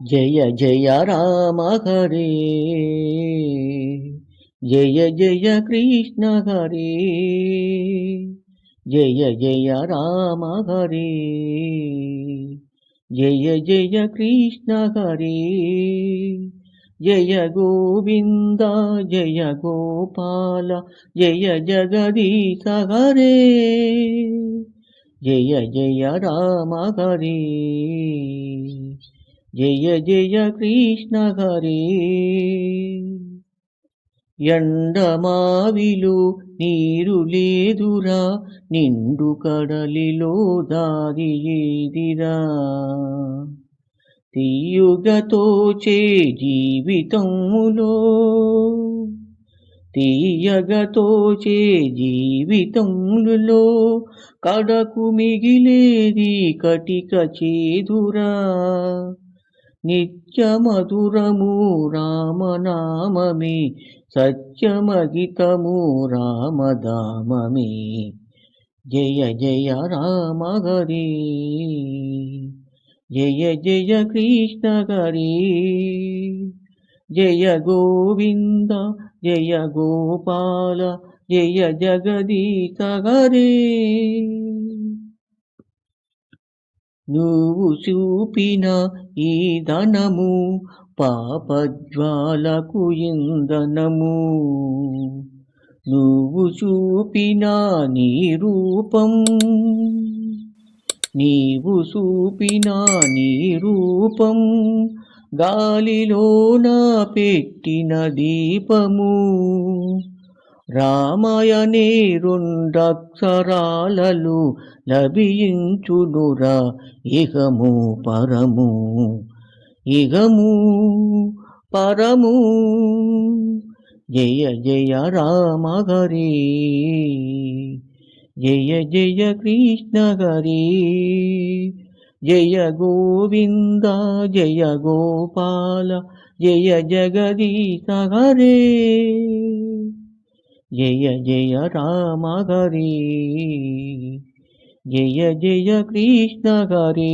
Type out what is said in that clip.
జయ జయ రామ హరే జయ జయ కృష్ణ హరే జయ జయ రామ హరే జయ జయ కృష్ణ హరే జయ గోవింద జయ గోపాల జయ జగదీశ హరే జయ జయ రామ హరే. జయ జయ కృష్ణ హరే. ఎండమావిలో నీరు లేదురా నిండు కడలిలో దారి ఏదిరా. తీయుగతోచే జీవితములో తీయగతోచే జీవితములలో కడకు మిగిలేది కటిక చేదురా. నిత్యమధురము రామనామమే సత్యమగితము రామదామమే జయ జయ రామ హరి జయ జయ కృష్ణ హరి జయ గోవింద జయ గోపాల జయ జగదీత హరే. నువ్వు చూపిన ఈ ధనము పాపజ్వాలకు ఇంధనము. నువ్వు చూపిన నీ రూపం నీవు చూపిన నీ రూపం గాలిలోన పెట్టిన దీపము. రామాయణే రెండక్షరాలలో లభించునురా ఇహము పరము. ఇహము పరము. జయ జయ రామ హరి జయ జయ కృష్ణ హరి జయ గోవింద జయ గోపాల జయ జగదీశ హరే. జయ జయ రామ హరి జయ జయ కృష్ణ హరి